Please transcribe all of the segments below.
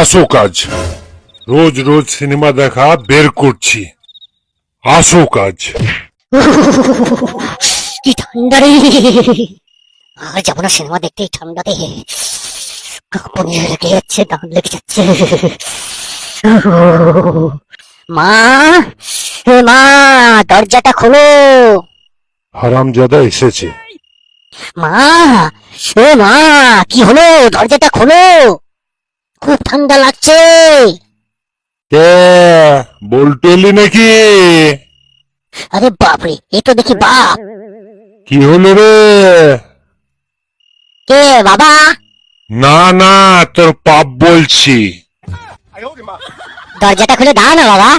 আসো কাজ। রোজ রোজ সিনেমা দেখা বের করছি। আসো কাজ। কি ঠান্ডা রে। আর যাব না সিনেমা দেখতে এই ঠান্ডাতে। কাঁপনি লেগে যাচ্ছে দাঁত লেগে যাচ্ছে। মা এ মা দরজাটা খোলো। হারামজাদা এসেছে। মা ও মা কি হলো? দরজাটা খোলো। খুব ঠান্ডা লাগছে। কে? বলতে এলি নাকি? আরে বাপরে এ তো দেখি বাপ। কি হলো রে? কে বাবা? না না তোর পাপ বলছি। দরজাটা খুলে দাও না বাবা।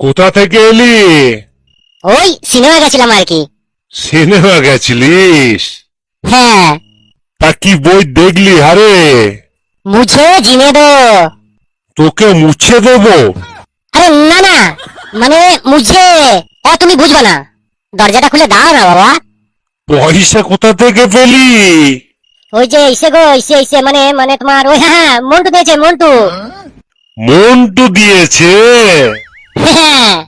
কোথা থেকে এলি? ওই সিনেমা গেছিলাম আর কি। সিনেমা গেছিলিস? হ্যাঁ। তা কি বই দেখলি? হারে মুঝে জিনে দো। তোকে মুছে দেবো। আরে না না। মানে মুঝে ও তুমি বুঝবে না। দরজাটা খুলে দাও না বাবা। পয়সা কোথা থেকে পেলি? ওই যে ইসে গো ইসে ইসে মানে মানে তোমার ওই হ্যাঁ হ্যাঁ, মন্টু দিয়েছে মন্টু। মন্টু দিয়েছে? হ্যাঁ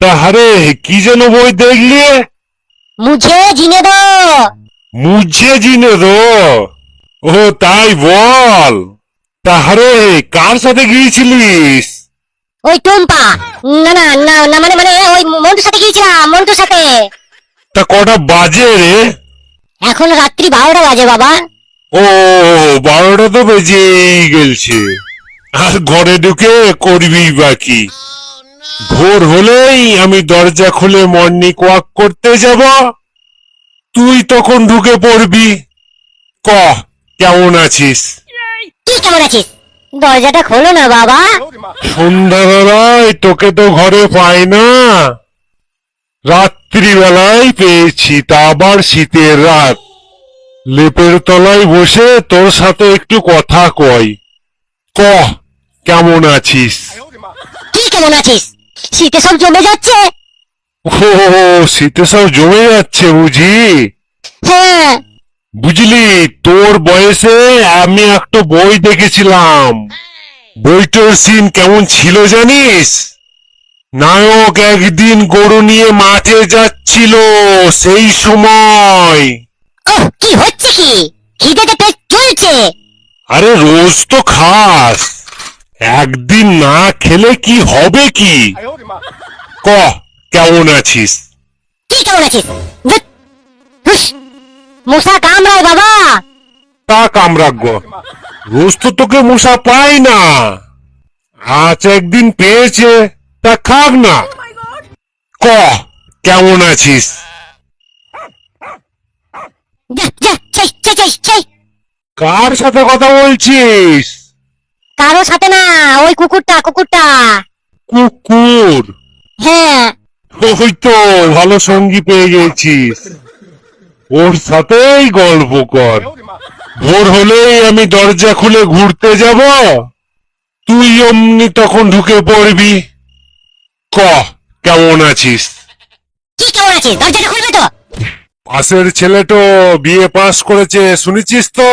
তা হারে কি যেন বই দেখলি? মুঝে জিনে দো। মুঝে জিনে দো। ও তাই বল। তাহারে কার সাথে গিয়েছিলিস? ওই টুম্পা। না না না না মানে মানে ওই মন্টুর সাথে গিয়েছিলাম মন্টুর সাথে। তা কটা বাজে রে? এখন রাত্রি বারোটা বাজে বাবা। ও বারোটা তো বেজেই গেলছে। আর ঘরে ঢুকে করবি বাকি। ভোর হলেই আমি দরজা খুলে মর্নিং ওয়াক করতে যাব। তুই তখন ঢুকে পড়বি। ক কেমন আছিস? কি কেমন আছিস? দরজাটা খোলো না বাবা। সন্ধ্যাবেলায় তোকে তো ঘরে পাই না। রাত্রিবেলায় পেয়েছি তা আবার শীতের রাত। লেপের তলায় বসে তোর সাথে একটু কথা কই। ক কেমন আছিস? কি কেমন আছিস? শীতে সব জমে যাচ্ছে? ও শীতে সব জমে যাচ্ছে বুঝি? হ্যাঁ। বুঝলি তোর বয়সে আমি একটা বই দেখেছিলাম। বইটার সিন কেমন ছিল জানিস? নায়ক একদিন গরু নিয়ে মাঠে যাচ্ছিল সেই সময়। কি হচ্ছে কি? খিদেতে পেট চলছে। আরে রোজ তো খাস। একদিন না খেলে কি হবে কি? ক কেমন আছিস? কি কেমন আছিস? মশা কামড়ায় বাবা। তা কামরাজ্ঞ রোজ তো তোকে মশা পাই না। আজ একদিন পেয়েছে তা খাক না। ক কেমন আছিস? যা যা কার সাথে কথা বলছিস? কারও সাথে না ওই কুকুরটা কুকুরটা। কুকুর? হ্যাঁ। ওই তো ভালো সঙ্গী পেয়ে গেছিস। ওর সাথেই গল্প কর। ভোর হলেই আমি দরজা খুলে ঘুরতে যাব। তুই অমনি তখন ঢুকে পড়বি। ক কেমন আছিস? কি কেমন আছিস? দরজাটা খুলবে তো। পাশের ছেলেটো বিয়ে পাস করেছে শুনেছিস তো?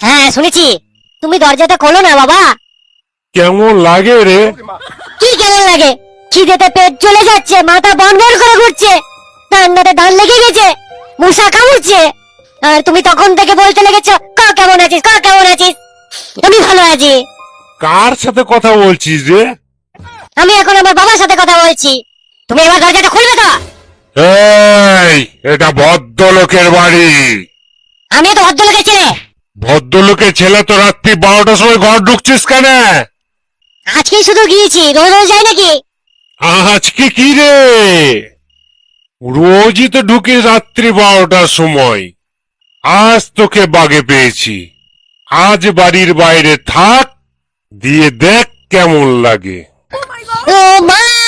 হ্যাঁ শুনেছি। তুমি দরজাটা খোলো না বাবা। কেমন লাগে রে? কি কেমন লাগে? খিদেতে পেট চলে যাচ্ছে মাথা বন বন করে ঘুরছে। ঠান্ডাতে ধান লেগে গেছে। মশা কামড়ছে আর তুমি তখন থেকে বলতে লেগেছো ক কেমন আছিস ক কেমন আছিস? আমি ভালো আছি। কার সাথে কথা বলছিস রে? আমি এখন আমার বাবার সাথে কথা বলছি। তুমি এবার দরজাটা খুলবে তো? এই এটা ভদ্রলোকের বাড়ি। আমি তো ভদ্রলোকের ছেলে। ভদ্রলোকের ছেলে তো রাত্রি বারোটার সময় ঘর ঢুকছিস কেন? আজকেই শুধু গিয়েছি রোজ রোজ যাই নাকি? আজকে কি রে? রোজই তো ঢুকে রাত্রি বারোটার সময়। আজ তোকে বাগে পেয়েছি। আজ বাড়ির বাইরে থাক, দিয়ে দেখ কেমন লাগে। ও মা!